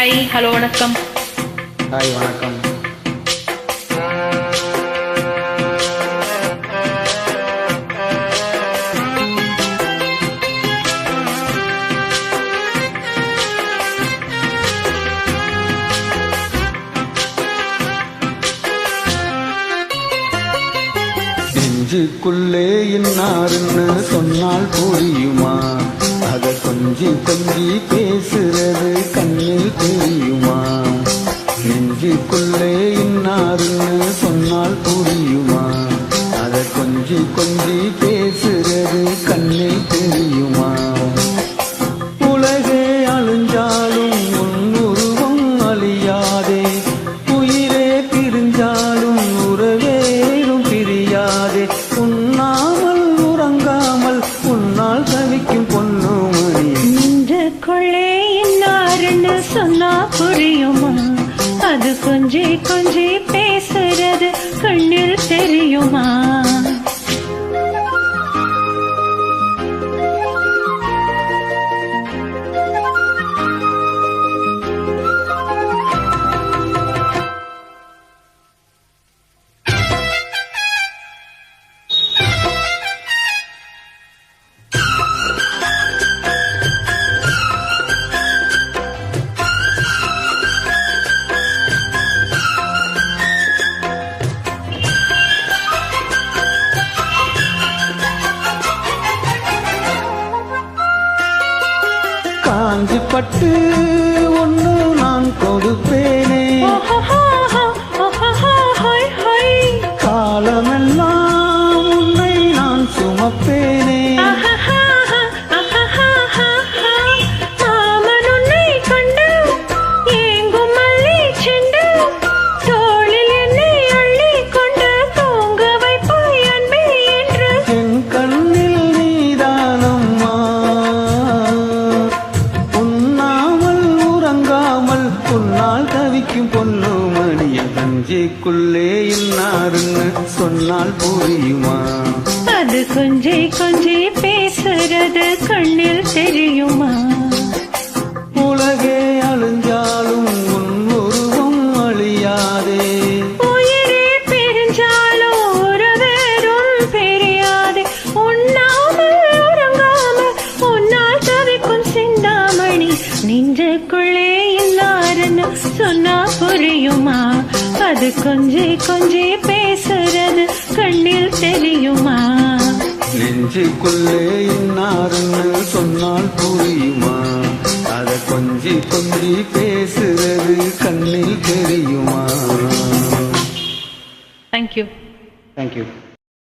Hi hello வணக்கம். Hi வணக்கம். நெஞ்சுக்குள்ளே இன்னாருன்னு சொன்னால் புரியுமா? கொஞ்சி கொஞ்சி பேசுறது கண்ணில் தெரியுமா? நெஞ்சுக்குள்ளே இன்னாருன்னு சொன்னால் புரியுமா? அதை கொஞ்சி கொஞ்சி பேசுறது கண்ணில் தெரியுமா? உலகே அழிஞ்சாலும் உன் அழியாதே. உயிரே பிரிஞ்சாலும் உறவேறும் பிரியாதே. நெஞ்சுக்குள்ளே இன்னாருன்னு சொன்னா புரியுமா? அது கொஞ்சி கொஞ்சி பேசுறது கண்ணில் தெரியுமா? காஞ்சி பட்டு உன்னால் தவிக்கும் பொன்னுமணியின் தஞ்சைக்குள்ளே இன்னாருன்னு சொன்னால் புரியுமா? அது கொஞ்சி கொஞ்சி பேசுறது கண்ணில் தெரியுமா? உலகே அழிஞ்சாலும் உன் உருவம் அழியாதே. நெஞ்சுக்குள்ளே இல்லாருன்னு சொன்னா புரியுமா? அது கொஞ்சி கொஞ்சி பேசுறது கண்ணில் தெரியுமா? நெஞ்சுக்குள்ளே இன்னாருன்னு சொன்னால் புரியுமா? அத கொஞ்சி கொஞ்சி பேசுறது கண்ணில் தெரியுமா? Thank you thank you